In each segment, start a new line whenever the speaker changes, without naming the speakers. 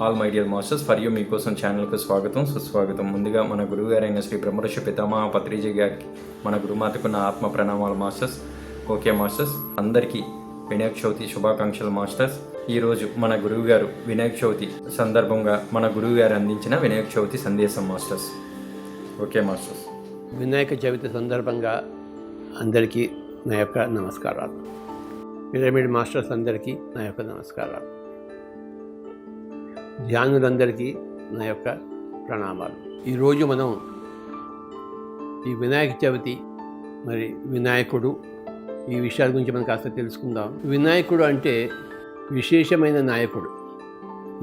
All my dear masters for you మీకోసం ఛానల్కు స్వాగతం. సుస్వాగతం. ముందుగా మన గురువు గారైన శ్రీ బ్రహ్మర్షి పితామహ పత్రిజీ గారికి మన గురుమాతకున్న ఆత్మ ప్రణామాలు మాస్టర్స్. Okay masters. అందరికీ వినాయక చవితి శుభాకాంక్షలు మాస్టర్స్. ఈరోజు మన గురువు గారు వినాయక చవితి సందర్భంగా మన గురువు గారు అందించిన వినాయక చవితి సందేశం masters. Okay masters.
Vinayaka Chavithi సందర్భంగా అందరికీ నా యొక్క నమస్కారాలు. పిరమిడ్ మాస్టర్స్ అందరికీ నా యొక్క నమస్కారాలు. ధ్యానులందరికీ నా యొక్క ప్రణామాలు. ఈరోజు మనం ఈ వినాయక చవితి మరి వినాయకుడు ఈ విషయాల గురించి మనం కాస్త తెలుసుకుందాం. వినాయకుడు అంటే విశేషమైన నాయకుడు.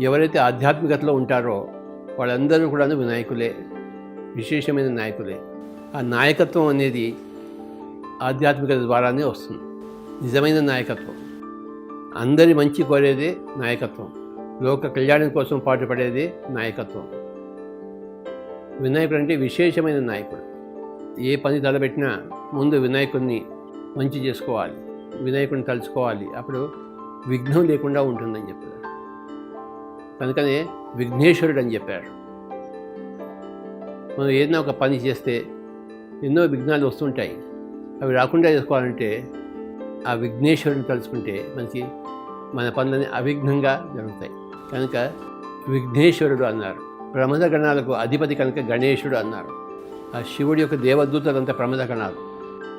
ఎవరైతే ఆధ్యాత్మికతలో ఉంటారో వాళ్ళందరూ కూడా వినాయకులే విశేషమైన నాయకులే. ఆ నాయకత్వం అనేది ఆధ్యాత్మికత ద్వారానే వస్తుంది. నిజమైన నాయకత్వం. అందరి మంచి కోరేదే నాయకత్వం. లోక కళ్యాణం కోసం పాటుపడేది నాయకత్వం. వినాయకుడు అంటే విశేషమైన నాయకుడు. ఏ పని తలబెట్టినా ముందు వినాయకుడిని మంచి చేసుకోవాలి. వినాయకుడిని తలుచుకోవాలి. అప్పుడు విఘ్నం లేకుండా ఉంటుందని చెప్పారు కనుకనే విఘ్నేశ్వరుడు అని చెప్పారు మనం ఏదైనా ఒక పని చేస్తే ఎన్నో విఘ్నాలు వస్తుంటాయి. అవి రాకుండా చేసుకోవాలంటే ఆ విఘ్నేశ్వరుని తలుచుకుంటే మనకి మన పనులని అవిఘ్నంగా జరుగుతాయి. కనుక విఘ్నేశ్వరుడు అన్నారు. ప్రమద గణాలకు అధిపతి కనుక గణేశుడు అన్నారు. ఆ శివుడి యొక్క దేవదూతలంతా ప్రమద గణాలు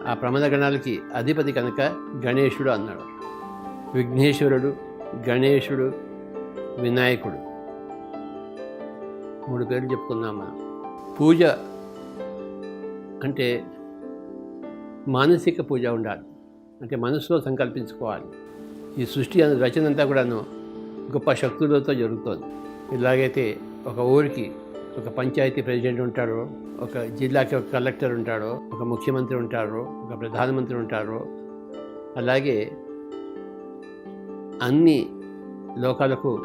ఆ ప్రమద గణాలకి అధిపతి కనుక గణేశుడు అన్నాడు. విఘ్నేశ్వరుడు గణేశుడు వినాయకుడు. మూడు పేర్లు చెప్పుకుందాం మనం. పూజ అంటే మానసిక పూజ ఉండాలి. అంటే మనసులో సంకల్పించుకోవాలి. ఈ సృష్టి అనే రచన అంతా కూడాను గొప్ప శక్తులతో జరుగుతుంది. ఇలాగైతే ఒక ఊరికి ఒక పంచాయతీ ప్రెసిడెంట్ ఉంటారు ఒక జిల్లాకి ఒక కలెక్టర్ ఉంటాడు ఒక ముఖ్యమంత్రి ఉంటారు ఒక ప్రధానమంత్రి ఉంటారు. అలాగే అన్ని లోకాలకు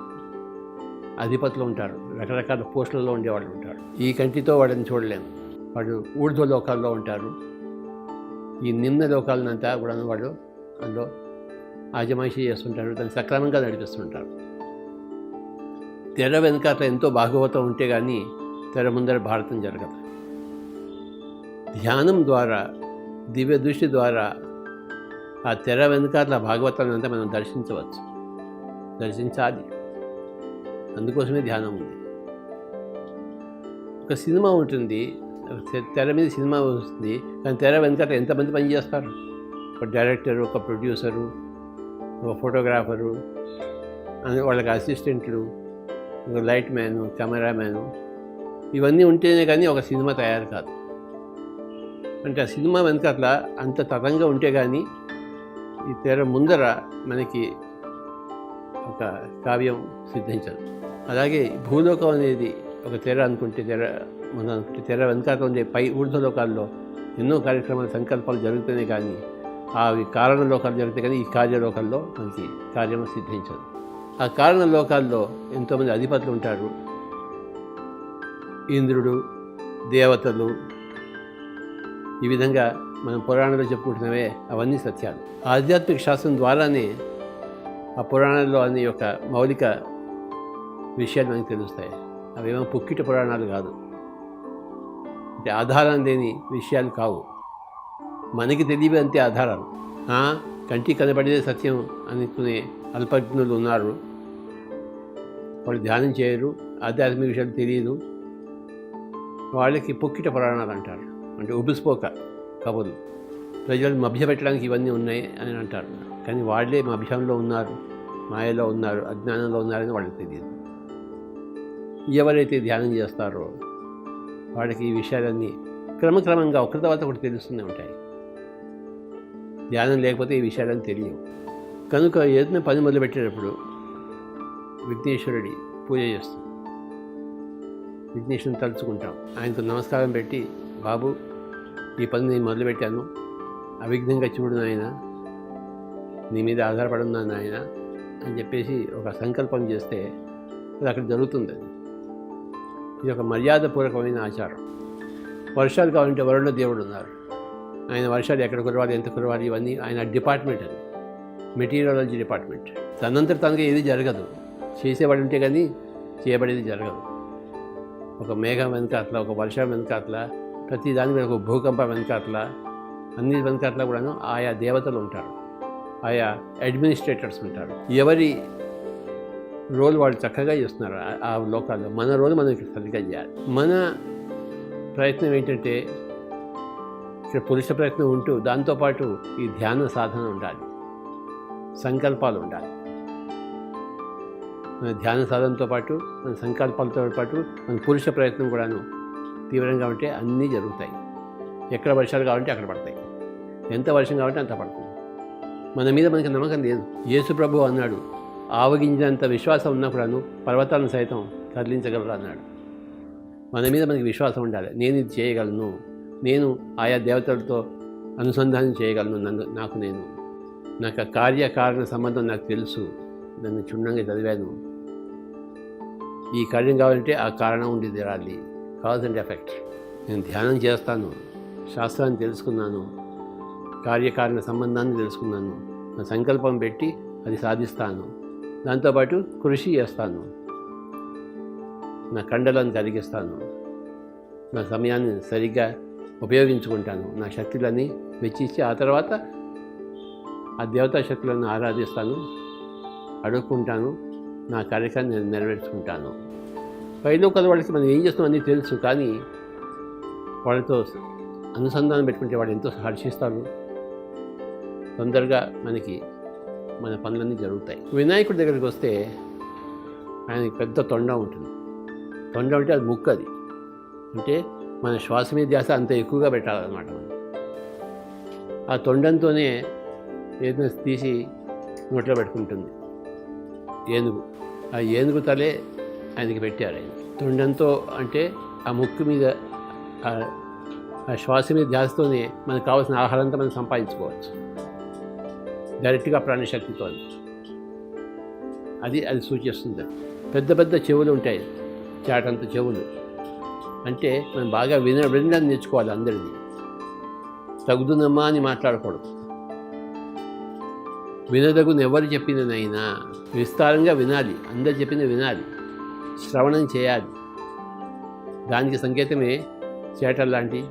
అధిపతులు ఉంటారు రకరకాల పోస్టులలో ఉండేవాళ్ళు ఉంటారు. ఈ కంటితో వాడిని చూడలేము వాడు ఊర్ధ్వ లోకాల్లో ఉంటారు. ఈ నిమ్న లోకాలనంతా కూడా వాడు అందులో ఆజమాయిషీ చేస్తుంటారు దాన్ని సక్రమంగా నడిపిస్తుంటారు. తెర వెనకాల ఎంతో భాగవతం ఉంటే కానీ తెర ముందర భారతం జరగదు. ధ్యానం ద్వారా దివ్య దృష్టి ద్వారా ఆ తెర వెనకాల భాగవతాన్ని అంతా మనం దర్శించవచ్చు. దర్శించాలి. అందుకోసమే ధ్యానం ఉంది. ఒక సినిమా ఉంటుంది. తె- తెర మీద సినిమా వస్తుంది. కానీ తెర వెనకాల ఎంతమంది పనిచేస్తారు ఒక డైరెక్టరు ఒక ప్రొడ్యూసరు ఒక ఫోటోగ్రాఫరు అని వాళ్ళకి అసిస్టెంట్లు ఒక లైట్ మ్యాను కెమెరామ్యాను ఇవన్నీ ఉంటేనే కానీ ఒక సినిమా తయారు కాదు. అంటే ఆ సినిమా వెనకాల అంత తరంగా ఉంటే కానీ ఈ తెర ముందర మనకి ఒక కావ్యం సిద్ధించదు. అలాగే భూలోకం అనేది ఒక తెర అనుకుంటే తెర మనం అనుకుంటే తెర వెనకాల ఉండే పై ఊర్ధలోకాల్లో ఎన్నో కార్యక్రమాలు సంకల్పాలు జరుగుతూనే కానీ అవి కారణలోకాలు జరిగితే కానీ ఈ కార్యలోకాల్లో మనకి కార్యం సిద్ధించదు. ఆ కారణ లోకాల్లో ఎంతోమంది అధిపతులు ఉంటారు. ఇంద్రుడు దేవతలు ఈ విధంగా మనం పురాణంలో చెప్పుకుంటున్నవే అవన్నీ సత్యాలు. ఆధ్యాత్మిక శాస్త్రం ద్వారానే ఆ పురాణాల్లో అన్ని యొక్క మౌలిక విషయాలు మనకు తెలుస్తాయి. అవేమో పుక్కిట పురాణాలు కాదు. అంటే ఆధారం లేని విషయాలు కావు. మనకి తెలియదు అంతే ఆధారాలు. కంటికి కనబడేదే సత్యం అనుకునే అల్పజ్ఞులు ఉన్నారు. వాళ్ళు ధ్యానం చేయరు ఆధ్యాత్మిక విషయాలు తెలియదు. వాళ్ళకి పొక్కిట పురాణాలు అంటారు. అంటే ఉబిసిపోక కబుర్లు. ప్రజలు మభ్యపెట్టడానికి ఇవన్నీ ఉన్నాయి అని అంటారు. కానీ వాళ్ళే మభ్యంలో ఉన్నారు మాయలో ఉన్నారు అజ్ఞానంలో ఉన్నారని వాళ్ళకి తెలియదు. ఎవరైతే ధ్యానం చేస్తారో వాళ్ళకి ఈ విషయాలన్నీ క్రమక్రమంగా ఒకరి తర్వాత ఒకటి తెలుస్తూనే ఉంటాయి. ధ్యానం లేకపోతే ఈ విషయాలని తెలియవు. కనుక ఏదైనా పని మొదలుపెట్టేటప్పుడు విఘ్నేశ్వరుడి పూజ చేస్తాం. విఘ్నేశ్వరుని తలుచుకుంటాం. ఆయనకు నమస్కారం పెట్టి బాబు ఈ పని నేను మొదలుపెట్టాను. అవిఘ్నంగా చూడు నాయన. నీ మీద ఆధారపడున్నాను నాయన. అని చెప్పేసి ఒక సంకల్పం చేస్తే అది అక్కడ జరుగుతుంది. ఇది ఒక మర్యాదపూర్వకమైన ఆచారం. వర్షాలు కావాలంటే వరుణ దేవుడు ఉన్నారు. ఆయన వర్షాలు ఎక్కడ కురవాలి ఎంత కురవాలి ఇవన్నీ ఆయన డిపార్ట్మెంట్ అది. Meteorology department. తనంతట తనగా ఏది జరగదు. చేసేవాడు ఉంటే కానీ చేయబడేది జరగదు. ఒక మేఘం వెనకాతల ఒక వర్షం వెనకాతల ప్రతి దాని మీద ఒక భూకంపం అట్లా అన్ని వెనకాతల కూడాను ఆయా దేవతలు ఉంటారు. ఆయా అడ్మినిస్ట్రేటర్స్ ఉంటారు. ఎవరి రోల్ వాళ్ళు చక్కగా చేస్తున్నారు ఆ- లోకాల్లో. మన రోల్ మనం ఇక్కడ సరిగ్గా చేయాలి. మన ప్రయత్నం ఏంటంటే ఇక్కడ పురుష ప్రయత్నం ఉంటూ దాంతోపాటు ఈ ధ్యాన సాధన ఉండాలి. సంకల్పాలు ఉండాలి. ధ్యాన సాధనతో పాటు మన సంకల్పాలతో పాటు మన పురుష ప్రయత్నం కూడాను తీవ్రంగా ఉంటే అన్నీ జరుగుతాయి. ఎక్కడ వర్షాలు కావాలంటే అక్కడ పడతాయి. ఎంత వర్షం కావాలంటే అంత పడుతుంది. మన మీద మనకి నమ్మకం లేదు. యేసు ప్రభు అన్నాడు ఆవగించినంత విశ్వాసం ఉన్నప్పుడను పర్వతాలను సైతం కదిలించగలరు అన్నాడు. మన మీద మనకి విశ్వాసం ఉండాలి. నేను ఇది చేయగలను. నేను ఆయా దేవతలతో అనుసంధానం చేయగలను నన్ను నాకు నేను. నాకు కార్యకారణ సంబంధం నాకు తెలుసు. నన్ను క్షుణ్ణంగా చదివాను. ఈ కార్యం కావాలంటే ఆ కారణం ఉండి తీరాలి కాజ్ అండ్ ఎఫెక్ట్ నేను ధ్యానం చేస్తాను శాస్త్రాన్ని తెలుసుకున్నాను కార్యకారణ సంబంధాన్ని తెలుసుకున్నాను నా సంకల్పం పెట్టి అది సాధిస్తాను. దాంతోపాటు కృషి చేస్తాను. నా కండలను కలిగిస్తాను నా సమయాన్ని సరిగ్గా ఉపయోగించుకుంటాను. నా శక్తులన్నీ వెచ్చించి ఆ తర్వాత ఆ దేవతా శక్తులను ఆరాధిస్తాను అడుక్కుంటాను నా కార్యక్రమాన్ని నేను నెరవేర్చుకుంటాను. పైలోకల వాళ్ళకి మనం ఏం చేస్తాం అన్నీ తెలుసు కానీ వాళ్ళతో అనుసంధానం పెట్టుకుంటే వాళ్ళు ఎంతో హర్షిస్తారు తొందరగా మనకి మన పనులన్నీ జరుగుతాయి. వినాయకుడి దగ్గరికి వస్తే ఆయనకి పెద్ద తొండ ఉంటుంది. తొండ అంటే అది ముక్కు అది. అంటే మన శ్వాస మీద ధ్యాస అంత ఎక్కువగా పెట్టాలన్నమాట మనం. ఆ తొండంతోనే ఏదైనా తీసి నోట్లో పెట్టుకుంటుంది. ఏనుగు. ఆ ఏనుగు తలే ఆయనకి పెట్టారు ఆయన. తొండంతో అంటే ఆ ముక్కు మీద ఆ- శ్వాస మీద ధ్యాసతోనే మనకు కావాల్సిన ఆహారం అంతా మనం సంపాదించుకోవచ్చు. డైరెక్ట్గా ప్రాణశక్తితో అది. అది సూచిస్తుంది. పెద్ద పెద్ద చెవులు ఉంటాయి. చాటంత చెవులు. అంటే మనం బాగా విన వినడం నేర్చుకోవాలి అందరిది తగుదునమ్మా అని మాట్లాడకూడదు. వినదగుని ఎవరు చెప్పిననైనా విస్తారంగా వినాలి. అందరు చెప్పింది వినాలి. శ్రవణం చేయాలి. దానికి సంకేతమే చేటర్ లాంటి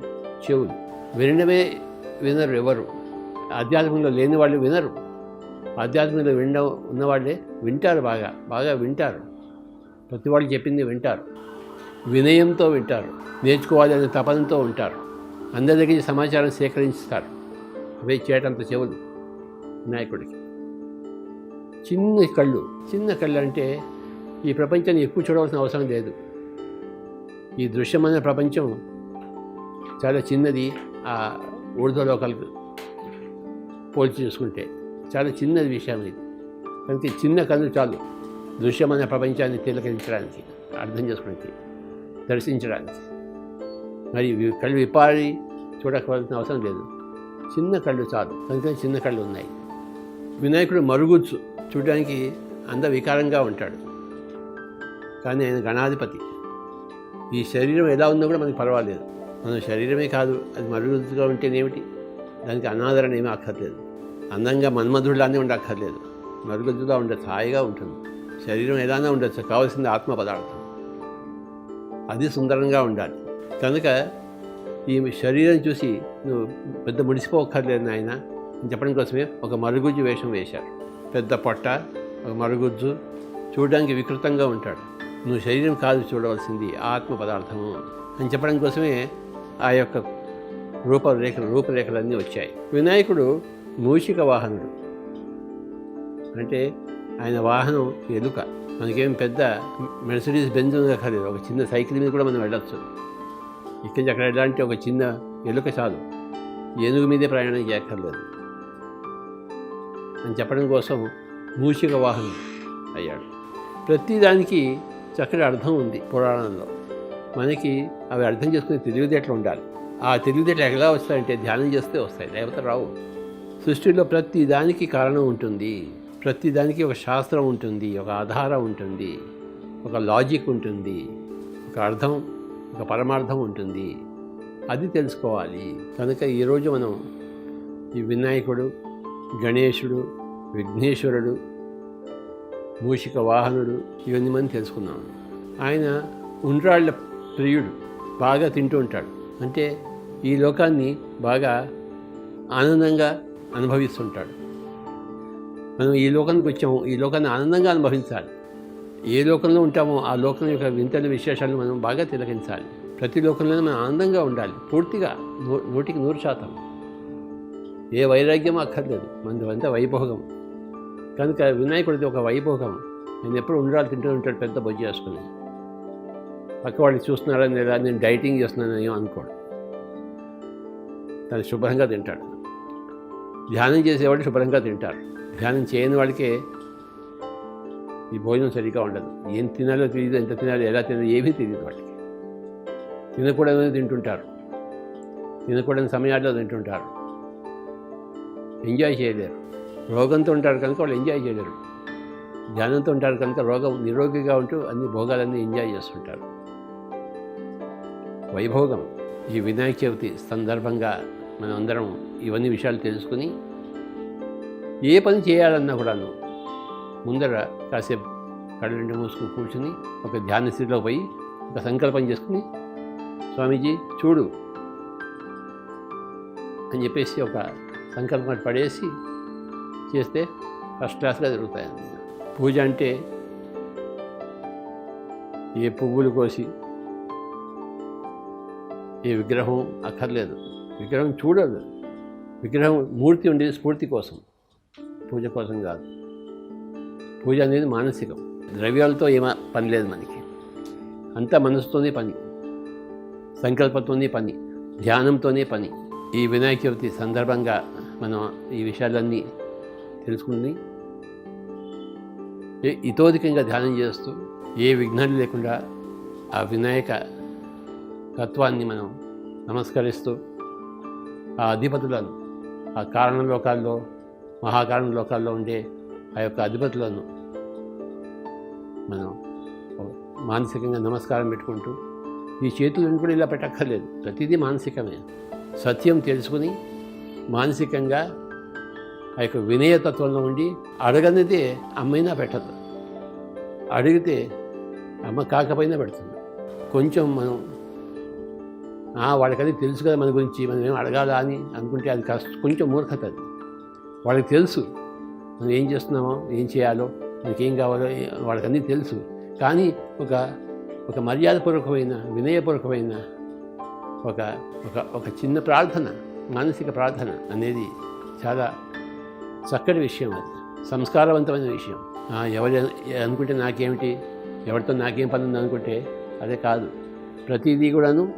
చెవులు. వినడమే వినరు ఎవరు. ఆధ్యాత్మికంలో లేని వాళ్ళు వినరు. ఆధ్యాత్మికంలో వినడం ఉన్నవాళ్ళే వింటారు బాగా. బాగా వింటారు. ప్రతి వాళ్ళు చెప్పింది వింటారు. వినయంతో వింటారు. నేర్చుకోవాలి అనే తపనతో ఉంటారు. అందరి దగ్గర సమాచారం సేకరించుతారు. అవే చేయటంత చెవులు. నాయకుడికి. చిన్న కళ్ళు చిన్న కళ్ళు అంటే ఈ ప్రపంచాన్ని ఎక్కువ చూడవలసిన అవసరం లేదు. ఈ దృశ్యమైన ప్రపంచం చాలా చిన్నది ఆ ఊర్ధ్వలోకాలకు పోల్చి చూసుకుంటే చాలా చిన్నది విషయం ఇది. కనుక చిన్న కళ్ళు చాలు దృశ్యమైన ప్రపంచాన్ని తిలకరించడానికి అర్థం చేసుకోవడానికి దర్శించడానికి. మరి కళ్ళు విప్పారి చూడకపోవాల్సిన అవసరం లేదు. చిన్న కళ్ళు చాలు కనుక చిన్న కళ్ళు ఉన్నాయి. వినాయకుడు మరుగుజ్జు చూడడానికి అంద వికారంగా ఉంటాడు. కానీ ఆయన గణాధిపతి. ఈ శరీరం ఎలా ఉందో కూడా మనకి పర్వాలేదు. మన శరీరమే కాదు అది మరుగుజ్జుగా ఉంటేనేమిటి దానికి అనాదరణ ఏమీ అక్కర్లేదు. అందంగా మన్మధుడిలానే ఉండక్కర్లేదు. మరుగుజ్జుగా ఉండదు హాయిగా ఉంటుంది. శరీరం ఎలానే ఉండొచ్చు. కావాల్సింది ఆత్మ పదార్థం. అది సుందరంగా ఉండాలి. కనుక ఈ శరీరం చూసి నువ్వు పెద్ద ముడిసిపోక్కర్లేదు నాయన. చెప్పడం కోసమే ఒక మరుగుజ్జు వేషం వేశారు. పెద్ద పొట్ట ఒక మరుగుజ్జు చూడడానికి వికృతంగా ఉంటాడు. నువ్వు శరీరం కాదు చూడవలసింది ఆత్మ పదార్థము అని చెప్పడం కోసమే ఆ యొక్క రూపరేఖలు రూపరేఖలన్నీ వచ్చాయి. వినాయకుడు మూషిక వాహనుడు. అంటే ఆయన వాహనం ఎలుక. మనకేం పెద్ద మెర్సిడీస్ బెంజ్ ఉండక్కర్లేదు ఒక చిన్న సైకిల్ మీద కూడా మనం వెళ్ళొచ్చు. ఇక్కడి నుంచి అక్కడ వెళ్ళాలంటే ఒక చిన్న ఎలుక చాలు. ఏనుగు మీదే ప్రయాణం చేయక్కర్లేదు. అని చెప్పడం కోసం మూషిక వాహనం అయ్యాడు. ప్రతిదానికి చక్కటి అర్థం ఉంది పురాణంలో. మనకి అవి అర్థం చేసుకునే తెలివితేటలు ఉండాలి. ఆ తెలివితేటలు ఎలా వస్తాయంటే ధ్యానం చేస్తే వస్తాయి లేకపోతే రావు. సృష్టిలో ప్రతి దానికి కారణం ఉంటుంది. ప్రతి దానికి ఒక శాస్త్రం ఉంటుంది ఒక ఆధారం ఉంటుంది ఒక లాజిక్ ఉంటుంది ఒక అర్థం ఒక పరమార్థం ఉంటుంది. అది తెలుసుకోవాలి. కనుక ఈరోజు మనం ఈ వినాయకుడు గణేశుడు విఘ్నేశ్వరుడు మూషిక వాహనుడు ఇవన్నీ మనం తెలుసుకున్నాం ఆయన ఉండ్రాళ్ళ ప్రియుడు బాగా తింటూ ఉంటాడు. అంటే ఈ లోకాన్ని బాగా ఆనందంగా అనుభవిస్తుంటాడు. మనం ఈ లోకానికి వచ్చాము ఈ లోకాన్ని ఆనందంగా అనుభవించాలి. ఏ లోకంలో ఉంటామో ఆ లోకం యొక్క వింతైన విశేషాలను మనం బాగా తిలకించాలి. ప్రతి లోకంలోనే మనం ఆనందంగా ఉండాలి పూర్తిగా నూ- నూటికి నూరు శాతం. ఏ వైరాగ్యం అక్కర్లేదు. మనది అంతా వైభోగం. కనుక వినాయకుడిది ఒక వైభోగం. నేను ఎప్పుడు ఉండాలి తింటూ ఉంటాడు పెద్ద బొజ్జు చేసుకుని పక్క వాళ్ళు చూస్తున్నారని లేదా? నేను డైటింగ్ చేస్తున్నాను అనుకోడు. తను శుభ్రంగా తింటాడు. ధ్యానం చేసేవాళ్ళు శుభ్రంగా తింటారు ధ్యానం చేయని వాడికే ఈ భోజనం సరిగ్గా ఉండదు. ఏం తినాలో తెలియదు ఎంత తినాలో ఎలా తినాలో ఏమీ తెలియదు వాళ్ళకి. తినకూడదని తింటుంటారు. తినకూడని సమయాల్లో తింటుంటారు. ఎంజాయ్ చేయలేరు. రోగంతో ఉంటారు కనుక వాళ్ళు ఎంజాయ్ చేయలేరు. ధ్యానంతో ఉంటారు కనుక రోగం నిరోగిగా ఉంటూ అన్ని భోగాలన్నీ ఎంజాయ్ చేస్తుంటారు. వైభోగం. ఈ వినాయక చవితి సందర్భంగా మనం అందరం ఇవన్నీ విషయాలు తెలుసుకుని ఏ పని చేయాలన్నా కూడాను ముందర కాసేపు కళ్ళు రెండు మూసుకుని కూర్చుని ఒక ధ్యాన స్థితిలో పోయి ఒక సంకల్పం చేసుకుని స్వామీజీ చూడు అని చెప్పేసి ఒక సంకల్పం పడేసి చేస్తే ఫస్ట్ క్లాస్గా జరుగుతాయండి పూజ అంటే ఏ పువ్వులు కోసి ఏ విగ్రహం అక్కర్లేదు. విగ్రహం చూడదు. విగ్రహం మూర్తి ఉండేది స్ఫూర్తి కోసం. పూజ కోసం కాదు. పూజ అనేది మానసికం. ద్రవ్యాలతో ఏమ పని లేదు మనకి. అంతా మనసుతోనే పని. సంకల్పంతోనే పని. ధ్యానంతోనే పని. ఈ వినాయక చవితి సందర్భంగా మనం ఈ విషయాలన్నీ తెలుసుకుని ఇతోధికంగా ధ్యానం చేస్తూ ఏ విఘ్నాలు లేకుండా ఆ వినాయక తత్వాన్ని మనం నమస్కరిస్తూ ఆ అధిపతులను ఆ కారణ లోకాల్లో మహాకారణ లోకాల్లో ఉండే ఆ యొక్క అధిపతులను మనం మానసికంగా నమస్కారం పెట్టుకుంటూ ఈ చేతులను కూడా ఇలా పెట్టక్కర్లేదు. ప్రతిదీ మానసికమే. సత్యం తెలుసుకుని మానసికంగా ఆ యొక్క వినయతత్వంలో ఉండి అడగనిదే అమ్మైనా పెట్టదు. అడిగితే అమ్మ కాకపోయినా పెడుతుంది. కొంచెం మనం వాళ్ళకది తెలుసు కదా మన గురించి మనం ఏం అడగాలా అని అనుకుంటే అది కష్ట కొంచెం మూర్ఖత అది వాళ్ళకి తెలుసు మనం ఏం చేస్తున్నామో ఏం చేయాలో మనకి ఏం కావాలో వాళ్ళకన్నీ తెలుసు. కానీ ఒక ఒక మర్యాదపూర్వకమైన వినయపూర్వకమైన ఒక ఒక ఒక చిన్న ప్రార్థన. మానసిక ప్రార్థన అనేది చాలా చక్కటి విషయం అది. సంస్కారవంతమైన విషయం. ఎవరు అనుకుంటే నాకేమిటి? ఎవరితో నాకేం పని ఉంది అనుకుంటే అదే కాదు. ప్రతిదీ కూడాను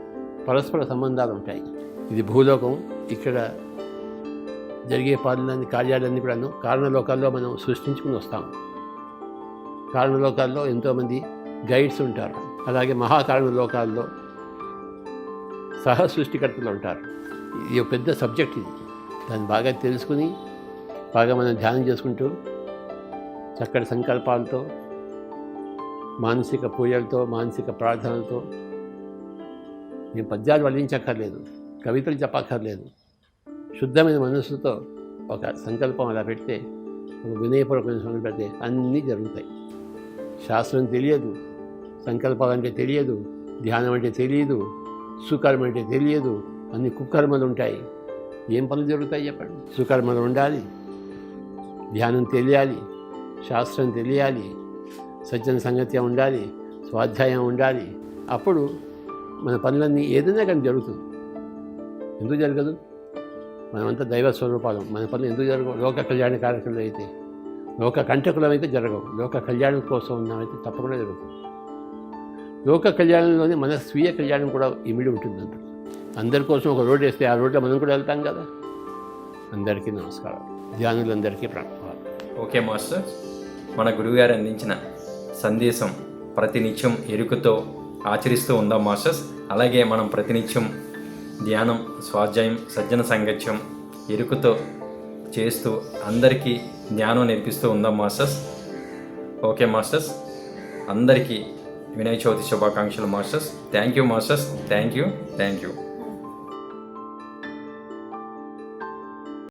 పరస్పర సంబంధాలు ఉంటాయి. ఇది భూలోకం. ఇక్కడ జరిగే పనులన్నీ కార్యాలన్నీ కూడాను కారణలోకాల్లో మనం సృష్టించుకుని వస్తాం. కారణలోకాల్లో ఎంతోమంది గైడ్స్ ఉంటారు. అలాగే మహాకారణ లోకాల్లో సహ సృష్టికర్తలు ఉంటారు. ఇది ఒక పెద్ద సబ్జెక్ట్ ఇది. దాన్ని బాగా తెలుసుకుని బాగా మనం ధ్యానం చేసుకుంటూ చక్కటి సంకల్పాలతో మానసిక పూజలతో మానసిక ప్రార్థనలతో నేను పద్యాలు వల్లించక్కర్లేదు కవితలు చెప్పక్కర్లేదు. శుద్ధమైన మనస్సుతో ఒక సంకల్పం అలా పెడితే ఒక వినయపూర్వకమైన సంకల్పం పెడితే అన్నీ జరుగుతాయి. శాస్త్రం తెలియదు సంకల్పాలు అంటే తెలియదు ధ్యానం అంటే తెలియదు సుకరం అంటే తెలియదు అన్ని కుకర్మలు ఉంటాయి. ఏం పనులు జరుగుతాయి చెప్పండి? సుకర్మలు ఉండాలి. ధ్యానం తెలియాలి. శాస్త్రం తెలియాలి. సజ్జన సంగత్యం ఉండాలి. స్వాధ్యాయం ఉండాలి. అప్పుడు మన పనులన్నీ ఏదైనా కానీ జరుగుతుంది. ఎందుకు జరగదు? మనమంతా దైవ స్వరూపాలు. మన పనులు ఎందుకు జరగవు? లోక కళ్యాణ కార్యక్రమాలు అయితే లోక కంటకులం అయితే జరగవు. లోక కళ్యాణం కోసం ఉన్నామైతే తప్పకుండా జరుగుతుంది. లోక కళ్యాణంలోనే మన స్వీయ కళ్యాణం కూడా ఇమిడి ఉంటుందంట అందరి కోసం ఒక రోడ్డు వేస్తే ఆ రోడ్లో మనం కూడా వెళ్తాం కదా. అందరికీ నమస్కారం ధ్యానులందరికీ ప్రణామాలు.
Okay master. మన గురువుగారు అందించిన సందేశం ప్రతినిత్యం ఎరుకతో ఆచరిస్తూ ఉందాం మాస్టర్స్. అలాగే మనం ప్రతినిత్యం ధ్యానం స్వాధ్యాయం సజ్జన సంగత్యం ఎరుకతో చేస్తూ అందరికీ జ్ఞానం నేర్పిస్తూ ఉందాం మాస్టర్స్. Okay masters. అందరికీ వినాయక చవితి శుభాకాంక్షలు masters. Thank you masters. Thank you thank you